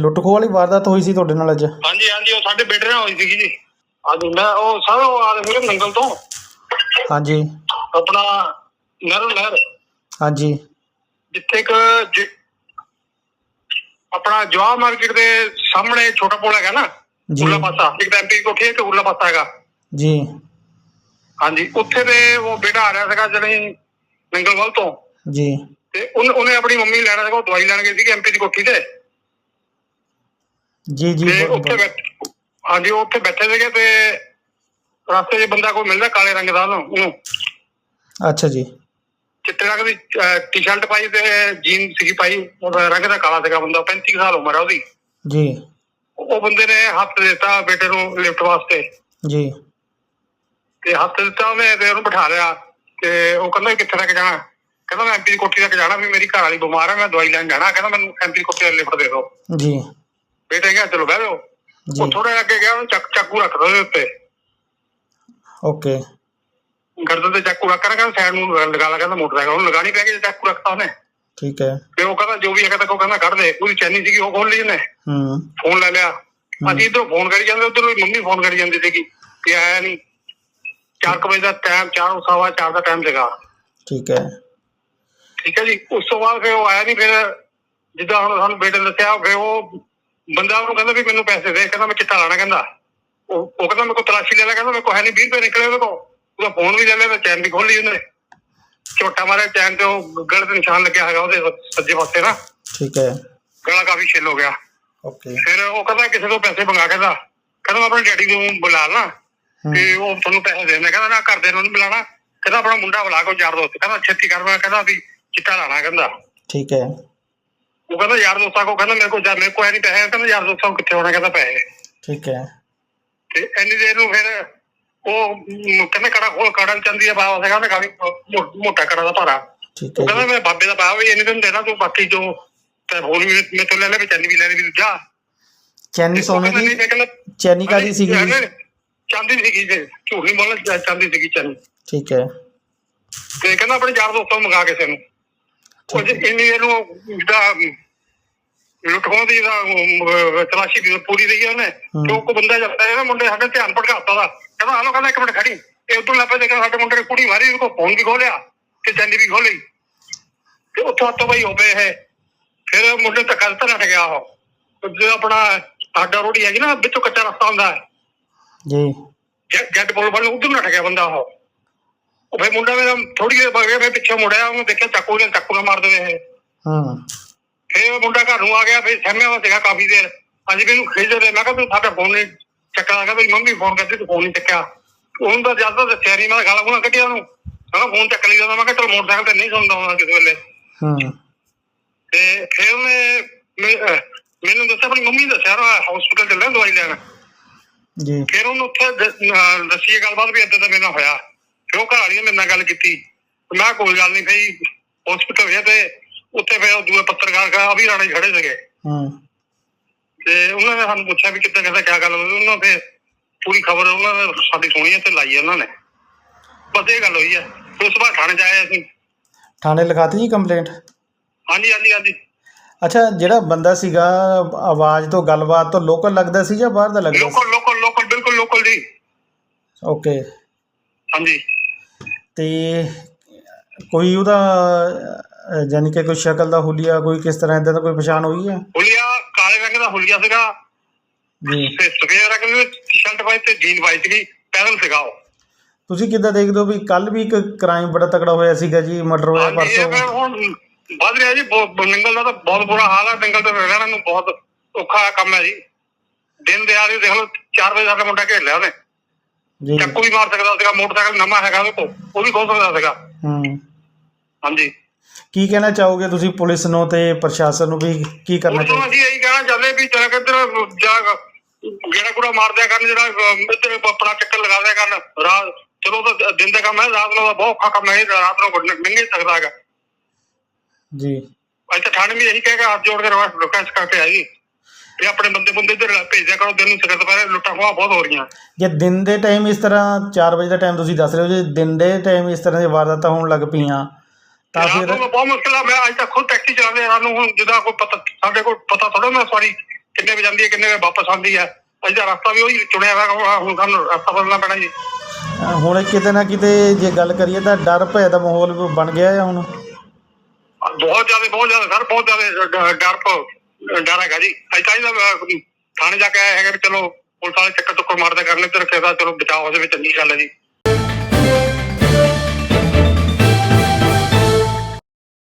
ਲੁੱਟ ਖੋਹ ਵਾਲੀ ਵਾਰਦਾਤ ਹੋਈ ਸੀ ਤੁਹਾਡੇ ਨਾਲ ਅੱਜ? ਹਾਂਜੀ ਹਾਂਜੀ ਉਹ ਸਾਡੇ ਬੇਟੇ ਨਾਲ ਹੋਈ ਸੀਗੀ ਜੀ। ਹਾਂਜੀ ਮੈਂ ਉਹ ਸਾਰਾ ਉਹ ਆ ਰਹੇ ਨੰਗਲ ਤੋਂ। ਹਾਂਜੀ। ਆਪਣਾ ਨਹਿਰੋ ਨਹਿਰ। ਹਾਂਜੀ। ਜਿੱਥੇ ਜ- ਆਪਣਾ ਜਵਾਹ ਮਾਰਕੀਟ ਦੇ ਸਾਹਮਣੇ ਛੋਟਾ ਪੁਲ ਹੈਗਾ ਨਾ ਜੀ। ਉਰਲਾ ਪਾਸਾ ਇੱਕ ਐਮਪੀ ਦੀ ਕੋਠੀ ਹੈ ਕਿ ਉਰਲਾ ਪਾਸਾ ਹੈਗਾ। ਜੀ। ਹਾਂਜੀ ਉੱਥੇ ਦੇ ਉਹ ਬੇਟਾ ਆ ਰਿਹਾ ਸੀਗਾ ਜਿਹੜੀ ਨੰਗਲਵਾਲ ਤੋਂ। ਜੀ। ਤੇ ਉਹਨੇ ਉਹਨੇ ਆਪਣੀ ਮੰਮੀ ਨੂੰ ਲੈਣਾ ਸੀਗਾ ਉਹ ਦਵਾਈ ਲੈਣ ਗਈ ਸੀ ਐਮਪੀ ਦੀ ਕੋਠੀ ਤੇ। ਜੀ ਜੀ ਤੇ ਉੱਥੇ ਬੈਠ ਹਾਂਜੀ ਉਹ ਉੱਥੇ ਬੈਠੇ ਸੀਗੇ ਤੇ ਰਸਤੇ 'ਚ ਬੰਦਾ ਕੋਈ ਮਿਲਦਾ ਕਾਲੇ ਰੰਗ ਦਾ ਉਹਨੂੰ। ਉਹਨੂੰ ਅੱਛਾ ਜੀ। ਚਿੱਟੇ ਰੰਗ ਦੀ ਟੀ-ਸ਼ਰਟ ਪਾਈ ਤੇ ਜੀਨ ਸੀਗੀ ਪਾਈ। ਉਹਦਾ ਰੰਗ ਦਾ ਕਾਲਾ ਸੀਗਾ ਬੰਦਾ 35 ਕੁ ਸਾਲ ਉਮਰ ਆ ਉਹਦੀ। ਜੀ। ਉਹ ਬੰਦੇ ਨੇ ਹੱਥ ਦਿੱਤਾ ਬੇਟੇ ਨੂੰ ਲਿਫਟ ਵਾਸਤੇ। ਜੀ। ਤੇ ਹੱਥ ਦਿੱਤਾ ਉਹਨੇ ਤੇ ਉਹਨੂੰ ਬਿਠਾ ਲਿਆ ਤੇ ਉਹ ਕਹਿੰਦਾ ਵੀ ਕਿੱਥੇ ਤੱਕ ਜਾਣਾ। ਕਹਿੰਦਾ ਮੈਂ ਐਮਪੀ ਦੀ ਕੋਠੀ ਤੱਕ ਜਾਣਾ ਵੀ ਮੇਰੀ ਘਰ ਵਾਲੀ ਬਿਮਾਰ ਹੈ ਮੈਂ ਦਵਾਈ ਲੈਣ ਜਾਣਾ। ਕਹਿੰਦਾ ਮੈਨੂੰ ਐਮਪੀ ਦੀ ਕੋਠੀ ਦਾ ਲਿਫਟ ਦੇ ਦਿਓ। ਜੀ। ਬੇਟੇ ਕਹਿੰਦਾ ਚਲੋ ਬਹਿ ਜਾਓ। ਉਹ ਥੋੜਾ ਅੱਗੇ ਗਿਆ ਉਹਨੂੰ ਚੱਕ ਚਾਕੂ ਰੱਖ ਦੋ ਉਹਦੇ ਉੱਤੇ। ਓਕੇ। ਗਰਦਨ ਤੇ ਚਾਕੂ ਰੱਖ ਕਹਿੰਦਾ ਸਾਈਡ ਨੂੰ ਲਗਾ ਲਾ ਕਹਿੰਦਾ ਮੋਟਰਸਾਈਕਲ। ਉਹਨੂੰ ਲਗਾਣੀ ਪੈ ਗਈ ਚਾਕੂ ਰੱਖਤਾ ਉਹਨੇ। ਠੀਕ ਹੈ। ਤੇ ਉਹ ਕਹਿੰਦਾ ਜੋ ਵੀ ਹੈਗਾ ਤਾਂ ਉਹ ਕਹਿੰਦਾ ਕੱਢ ਦੇ। ਉਹਦੀ ਚੈਨੀ ਸੀਗੀ ਉਹ ਖੋਲ ਲਈ ਉਹਨੇ। ਹੂੰ। ਫੋਨ ਲੈ ਲਿਆ। ਅਸੀਂ ਇਧਰੋਂ ਫੋਨ ਕਰੀ ਜਾਂਦੇ ਉਧਰੋਂ ਮੰਮੀ ਫੋਨ ਕਰੀ ਜਾਂਦੀ ਸੀਗੀ ਕਿ ਆਇਆ ਨਹੀਂ। 4 ਵਜੇ ਦਾ ਟਾਈਮ 4 ਸਵਾ 4 ਦਾ ਟਾਈਮ ਸੀਗਾ। ਠੀਕ ਹੈ। ਠੀਕ ਹੈ ਜੀ। ਉਸ ਤੋਂ ਬਾਅਦ ਫਿਰ ਉਹ ਆਇਆ ਨਹੀਂ ਫਿਰ ਜਿੱਦਾਂ ਹੁਣ ਸਾਨੂੰ ਬੇਟੇ ਨੇ ਦੱਸਿਆ ਫਿਰ ਉਹ ਬੰਦਾ ਉਹਨੂੰ ਕਹਿੰਦਾ ਵੀ ਮੈਨੂੰ ਪੈਸੇ ਦੇ ਕਹਿੰਦਾ ਮੈਂ ਚਿੱਟਾ ਲਾਣਾ ਕਹਿੰਦਾ। ਉਹ ਉਹ ਕਹਿੰਦਾ ਮੇਰੇ ਕੋਲ ਤਲਾਸ਼ੀ ਲੈ ਲੈ ਕਹਿੰਦਾ ਮੇਰੇ ਕੋਲ ਹੈ ਨਹੀਂ 20 ਰੁਪਏ ਨਿਕਲੇ ਉਹਦੇ ਕੋਲ। ਉਹਦਾ ਫੋਨ ਵੀ ਲੈ ਲਿਆ ਤੇ ਚੈਨ ਵੀ ਖੋਲ ਲਈ ਉਹਨੇ। ਝੋਟਾ ਮਾਰਿਆ ਚੈਨ ਤੇ ਉਹ ਗਲ ਤੇ ਨਿਸ਼ਾਨ ਲੱਗਿਆ ਹੈਗਾ ਉਹਦੇ ਸੱਜੇ ਪਾਸੇ ਨਾ। ਠੀਕ ਹੈ। ਗਲਾ ਕਾਫੀ ਛਿੱਲ ਹੋ ਗਿਆ। ਓਕੇ ਫਿਰ ਉਹ ਕਹਿੰਦਾ ਕਿਸੇ ਤੋਂ ਪੈਸੇ ਮੰਗਾ ਕੇ ਦਾ। ਕਹਿੰਦਾ ਮੈਂ ਆਪਣੇ ਡੈਡੀ ਨੂੰ ਬੁਲਾ ਲਾ ਤੇ ਉਹ ਤੁਹਾਨੂੰ ਪੈਸੇ ਦੇਣੇ ਕਹਿੰਦਾ ਨਾ ਘਰਦੇ ਨੂੰ ਨਹੀਂ ਬੁਲਾਣਾ। ਕਹਿੰਦਾ ਆਪਣਾ ਮੁੰਡਾ ਬੁਲਾ ਕੇ ਯਾਰ ਦੋਸਤ। ਕਹਿੰਦਾ ਛੇਤੀ ਕਰ ਮੈਂ ਕਹਿੰਦਾ ਵੀ ਚਿੱਟਾ ਲਾਣਾ ਕਹਿੰਦਾ। ਠੀਕ ਹੈ। ਉਹ ਕਹਿੰਦਾ ਯਾਰ ਦੋਸਤਾਂ ਕੋ ਕਹਿੰਦਾ ਮੇਰੇ ਕੋਲ ਜਾ ਮੇਰੇ ਕੋਲ ਹੈ ਨਹੀਂ ਪੈਸੇ। ਕਹਿੰਦਾ ਯਾਰ ਦੋਸਤਾਂ ਕੋਲ ਕਿੱਥੇ ਹੋਣਾ ਕਹਿੰਦਾ ਪੈਸੇ। ਠੀਕ ਹੈ। ਤੇ ਇੰਨੀ ਦੇਰ ਨੂੰ ਫਿਰ ਉਹ ਮ, ਕਹਿੰਦਾ ਕੜਾ ਖੋਲ ਕੜਾ ਚੰਦੀ ਦਾ ਬਾਬਾ ਕਾਫੀ ਮੋ- ਮੋਟਾ ਕੜਾ ਦਾ ਭਾਰਾ। ਠੀਕ ਹੈ ਕਹਿੰਦਾ ਮੈਂ ਬਾਬੇ ਦਾ ਬਾਬਾ ਵੀ ਇੰਨੀ ਦਿਨ ਦੇਣਾ ਤੂੰ ਬਾਕੀ ਜੋ ਤੇ ਹੋਰ ਵੀ ਮੇਰੇ ਤੋਂ ਲੈ ਲੈ ਚੰਨੀ ਵੀ ਲੈ ਲੈ ਵੀ ਜਾ। ਚੈਨੀ ਸੋਨੇ ਕਹਿੰਦਾ ਦੀ ਮੈਂ ਕਹਿੰਦਾ ਚੈਨੀ ਕਾਦੀ ਸੀਗੀ? ਚਾਂਦੀ ਸੀਗੀ ਜੀ ਝੂਠ ਬੋਲਣਾ ਚਾਂਦੀ ਸੀਗੀ ਚੰਨੀ। ਠੀਕ ਹੈ। ਤੇ ਕਹਿੰਦਾ ਆਪਣੇ ਯਾਰ ਦੋਸਤਾਂ ਨੂੰ ਮੰਗਾ ਕਿਸੇ ਨੂੰ ਜੇ ਇੰਨੀ ਦੇਰ ਨੂੰ ਜਿਹੜਾ ਲੁੱਟਖੋਂ ਦੀ ਦਾ ਅਮ, ਤਲਾਸ਼ੀ ਦੀ ਪੂਰੀ ਰਹੀ ਉਹਨੇ। ਹਮ। ਤੇ ਉਹ ਕੋ ਬੰਦਾ ਜਾਂਦਾ ਹੈ ਨਾ ਮੁੰਡੇ ਸਾਡੇ ਧਿਆਨ ਭਟਕਾਤਾ ਦਾ ਕਹਿੰਦਾ ਹਲੋ ਕਹਿੰਦਾ ਇੱਕ ਮਿੰਟ ਖੜੀ। ਇਹ ਉਦੋਂ ਸਾਡੇ ਮੁੰਡੇ ਨੇ ਕੁੜੀ ਮਾਰੀ ਉਹਨੂੰ ਫੋਨ ਵੀ ਖੋਲਿਆ ਤੇ ਚੰਨੀ ਵੀ ਖੋਲੀ ਤੇ ਉੱਥੋਂ ਹੱਥੋਂ ਬਈ ਹੋ ਪਏ ਫਿਰ ਮੁੰਡੇ ਧੱਕਾ ਦਿੱਤਾ ਨੱਠ ਗਿਆ ਉਹ। ਆਪਣਾ ਆਡਾ ਰੋੜੀ ਹੈਗੀ ਨਾ ਵਿੱਚੋਂ ਕੱਚਾ ਰਸਤਾ ਹੁੰਦਾ ਹੈ। ਜੀ। ਜੈ- ਜੈਟ ਬੋਲ ਵੱਲ ਉਧਰ ਨੱਠ ਗਿਆ ਬੰਦਾ ਉਹ। ਉਹ ਫਿਰ ਮੁੰਡਾ ਮੇਰਾ ਥੋੜੀ ਦੇਰ ਬਾਅਦ ਫਿਰ ਪਿੱਛੇ ਮੁੜਿਆ ਉਹਨੂੰ ਦੇਖਿਆ ਚਾਕੂ ਨਾਲ ਚਾਕੂ ਨਾਲ ਮਾਰ ਦੇਵੇ ਇਹ। ਹੂੰ। ਫਿਰ ਉਹ ਮੁੰਡਾ ਘਰ ਨੂੰ ਆ ਗਿਆ ਫਿਰ ਸਹਿਮਿਆ ਹੋਇਆ ਸੀਗਾ ਕਾਫੀ ਦੇਰ। ਅੱਜ ਵੀ ਇਹਨੂੰ ਖਿੱਚ ਦੇ ਮੈਂ ਕਿਹਾ ਤੂੰ ਸਾਡਾ ਫੋਨ ਨਹੀਂ ਚੱਕਦਾ ਕਹਿੰਦਾ ਮੇਰੀ ਮੰਮੀ ਫੋਨ ਕਰਦੀ ਤੂੰ ਫੋਨ ਨਹੀਂ ਚੱਕਿਆ। ਉਹਨੂੰ ਤਾਂ ਜ਼ਿਆਦਾ ਦੱਸਿਆ ਨਹੀਂ ਮੈਂ ਗਾਲਾਂ ਗੁਲਾਂ ਕੱਢਿਆ ਉਹਨੂੰ। ਮੈਂ ਫੋਨ ਚੱਕ ਲਈ ਜਾਂਦਾ ਮੈਂ ਕਿਹਾ ਚਲ ਮੋਟਰਸਾਈਕਲ ਤੇ ਨਹੀਂ ਸੁਣਦਾ ਹੁੰਦਾ ਕਿਸੇ ਵੇਲੇ। ਹੂੰ। ਤੇ ਫਿਰ ਉਹਨੇ ਮੈਂ- ਮੈਨੂੰ ਦੱਸਿਆ ਆਪਣੀ ਮੰਮੀ ਨੇ ਦੱਸਿਆ ਨਾ ਹਸਪੀਟਲ ਚੱਲਿਆ ਦਵਾਈ ਲੈਣ। ਜੀ। ਫਿਰ ਉਹਨੂੰ ਉੱਥੇ ਦੱਸੀ ਗੱਲਬਾਤ ਵੀ ਏਦਾਂ ਦਾ ਮੇਰੇ ਨਾਲ ਹੋਇਆ। ਫਿਰ ਉਹ ਘਰ ਵਾਲੀ ਨੇ ਮੇਰੇ ਨਾਲ ਗੱਲ ਕੀਤੀ ਤੇ ਮੈਂ ਕਿਹਾ ਕੋਈ ਗੱਲ ਨਹੀਂ ਸਹੀ ਹਸਪੀਟਲ ਗਿਆ ਤੇ ਉੱਥੇ ਫਿਰ ਉਹ ਦੂਏ ਪੱਤਰਕਾਰ ਕਾ ਅਭੀ ਰਾਣੇ ਖੜੇ ਸੀਗੇ। ਹੂੰ। ਤੇ ਉਹਨਾਂ ਨੇ ਸਾਨੂੰ ਪੁੱਛਿਆ ਵੀ ਕਿੱਦਾਂ ਕਹਿੰਦਾ ਕੀ ਗੱਲ ਹੋਈ? ਉਹਨਾਂ ਤੇ ਪੂਰੀ ਖਬਰ ਉਹਨਾਂ ਨੇ ਸਾਡੀ ਸੁਣੀ ਹੈ ਤੇ ਲਾਈ ਹੈ ਉਹਨਾਂ ਨੇ। ਬਸ ਇਹ ਗੱਲ ਹੋਈ ਹੈ। ਤੇ ਉਸ ਤੋਂ ਬਾਅਦ ਥਾਣੇ ਜਾਏ ਅਸੀਂ। ਥਾਣੇ ਲਿਖਾਤੀ ਜੀ ਕੰਪਲੇਂਟ ਹਾਂਜੀ ਹਾਂਜੀ ਹਾਂਜੀ। ਅੱਛਾ ਜਿਹੜਾ ਬੰਦਾ ਸੀਗਾ ਆਵਾਜ਼ ਤੋਂ ਗੱਲਬਾਤ ਤੋਂ ਲੋਕਲ ਲੱਗਦਾ ਸੀ ਜਾਂ ਬਾਹਰ ਦਾ ਲੱਗਦਾ ਲੋਕਲ ਲੋਕਲ ਲੋਕਲ ਬਿਲਕੁਲ ਲੋਕਲ ਜੀ। ਓਕੇ ਹਾਂਜੀ। ਤੇ ਕੋਈ ਉਹਦਾ ਜਾਣੀ ਕਿ ਕੋਈ ਸ਼ਕਲ ਦਾ ਹੁਲੀਆ ਕੋਈ ਕਿਸ ਤਰ੍ਹਾਂ ਇਦਾਂ ਦਾ ਕੋਈ ਪਛਾਣ ਹੋਈ ਹੈ ਹੁਲੀਆ ਕਾਲੇ ਰੰਗ ਦਾ ਹੁਲੀਆ ਸੀਗਾ। ਜੀ। ਤੇ ਸਵੇਰ ਰੰਗ ਦੀ ਟੀ-ਸ਼ਰਟ ਪਾਈ ਤੇ ਜੀਨ ਪਾਈ ਸੀਗੀ ਪੈਦਲ ਸੀਗਾ ਉਹ। ਤੁਸੀਂ ਕਿੱਦਾਂ ਦੇਖਦੇ ਹੋ ਵੀ ਕੱਲ ਵੀ ਇੱਕ ਕ੍ਰਾਈਮ ਬੜਾ ਤਕੜਾ ਹੋਇਆ ਸੀਗਾ ਜੀ ਮਰਡਰ ਹੋਇਆ ਹਾਂਜੀ ਇਹ ਪਰਸੋਂ ਫਿਰ ਹੁਣ ਵੱਧ ਰਿਹਾ ਜੀ ਬਹੁਤ- ਨੰਗਲ ਦਾ ਤਾਂ ਬਹੁਤ ਬੁਰਾ ਹਾਲ ਹੈ ਨੰਗਲ ਤੇ ਰਹਿਣਾ ਨੂੰ ਬਹੁਤ ਔਖਾ ਕੰਮ ਹੈ ਜੀ। ਦਿਨ ਦਿਹਾੜੇ ਦੇਖ ਲਓ 4 ਵਜੇ ਸਾਡਾ ਮੁੰਡਾ ਘੇਰ ਲਿਆ ਉਹਨੇ। ਜੀ। ਚੱਕੂ ਵੀ ਮਾਰ ਸਕਦਾ ਸੀਗਾ ਮੋਟਰਸਾਈਕਲ ਨਵਾਂ ਹੈਗਾ ਕੋਲ ਉਹ ਵੀ ਖੋਲ ਸਕਦਾ ਸੀਗਾ। ਹੂੰ। ਹਾਂਜੀ। ਕੀ ਕਹਿਣਾ ਚਾਹੋਗੇ ਤੁਸੀਂ ਪੁਲਿਸ ਨੂੰ ਤੇ ਪ੍ਰਸ਼ਾਸਨ ਨੂੰ ਵੀ ਕੀ ਕਰਨਾ ਉਹ ਚਾਹੀਦਾ ਅਸੀਂ ਇਹੀ ਕਹਿਣਾ ਚਾਹੁੰਦੇ ਵੀ ਜਰਾ ਕਿੱਧਰ ਜਾ ਗੇੜਾ ਗੁੜਾ ਮਾਰ ਦਿਆ ਕਰਨ ਜਿਹੜਾ ਇੱਧਰ ਆਪਣਾ ਚੱਕਰ ਲਗਾ ਦਿਆ ਕਰਨ ਰਾਤ ਚਲੋ ਉਹ ਤਾਂ ਦਿਨ ਦਾ ਕੰਮ ਹੈ ਰਾਤ ਨੂੰ ਬਹੁਤ ਔਖਾ ਕੰਮ ਹੈ ਰਾਤ ਨੂੰ ਲੰਘ ਨਹੀਂ ਸਕਦਾ ਹੈਗਾ। ਜੀ। ਅੱਜ ਤਾਂ ਥਾਣੇ ਵੀ ਇਹੀ ਕਹਿ ਕੇ ਹੱਥ ਜੋੜ ਕੇ ਰਿਕਵੈਸਟ ਕਰਕੇ ਆਈ ਵੀ ਆਪਣੇ ਬੰਦੇ ਬੰਦੇ ਇੱਧਰ ਭੇਜ ਦਿਆ ਕਰੋ ਦਿਨ ਨੂੰ ਸਿਰ ਦੁਪਹਿਰੇ ਲੁੱਟਾਂ ਖੋਹਾਂ ਬਹੁਤ ਹੋ ਰਹੀਆਂ। ਜੇ ਦਿਨ ਦੇ ਟਾਈਮ ਇਸ ਤਰ੍ਹਾਂ 4 ਵਜੇ ਦਾ ਟਾਈਮ ਤੁਸੀਂ ਦੱਸ ਰਹੇ ਹੋ ਜੇ ਦਿਨ ਦੇ ਟਾਈਮ ਇਸ ਤਰ੍ਹਾਂ ਦੀਆਂ ਵਾਰਦਾਤਾਂ ਹੋਣ ਲੱਗ ਪਈਆਂ ਤਾਂ ਰਾਤ ਫਿਰ ਨੂੰ ਤਾਂ ਬਹੁਤ ਮੁਸ਼ਕਿਲ ਆ ਮੈਂ ਅੱਜ ਤੱਕ ਖੁਦ ਟੈਕਸੀ ਚਲਾਉਂਦੇ ਰਾਤ ਨੂੰ ਹੁਣ ਜਿਹਦਾ ਕੋਈ ਪਤਾ ਸਾਡੇ ਕੋਲ ਪਤਾ ਥੋੜਾ ਮੈਂ ਸਵਾਰੀ ਕਿੰਨੇ ਵਜੇ ਜਾਂਦੀ ਹੈ ਕਿੰਨੇ ਵਜੇ ਵਾਪਸ ਆਉਂਦੀ ਹੈ। ਅਸੀਂ ਤਾਂ ਰਸਤਾ ਵੀ ਉਹੀ ਚੁਣਿਆ ਹੋਇਆ ਹੁਣ ਸਾਨੂੰ ਰਸਤਾ ਬਦਲਣਾ ਪੈਣਾ ਜੀ। ਅ, ਹੁਣ ਕਿਤੇ ਨਾ ਕਿਤੇ ਜੇ ਗੱਲ ਕਰੀਏ ਤਾਂ ਡਰ ਭੈ ਦਾ ਮਾਹੌਲ ਬਣ ਗਿਆ ਹੈ ਹੁਣ। ਬਹੁਤ ਜ਼ਿਆਦਾ ਬਹੁਤ ਜ਼ਿਆਦਾ ਸਰ ਬਹੁਤ ਜ਼ਿਆਦਾ ਡ- ਡਰ ਪ- ਡਰ ਹੈਗਾ ਜੀ। ਅਸੀਂ ਤਾਂ ਥਾਣੇ ਜਾ ਕੇ ਆਏ ਹੈਗੇ ਵੀ ਚਲੋ, ਪੁਲਿਸ ਵਾਲੇ ਚੱਕਰ ਚੁੱਕਰ ਮਾਰਦੇ ਕਰਨੇ ਤੇ ਰੱਖਿਆ ਤਾਂ ਚਲੋ ਬਚਾਅ ਹੋ ਜਾਵੇ ਚੰਗੀ ਗੱਲ ਹੈ ਜੀ।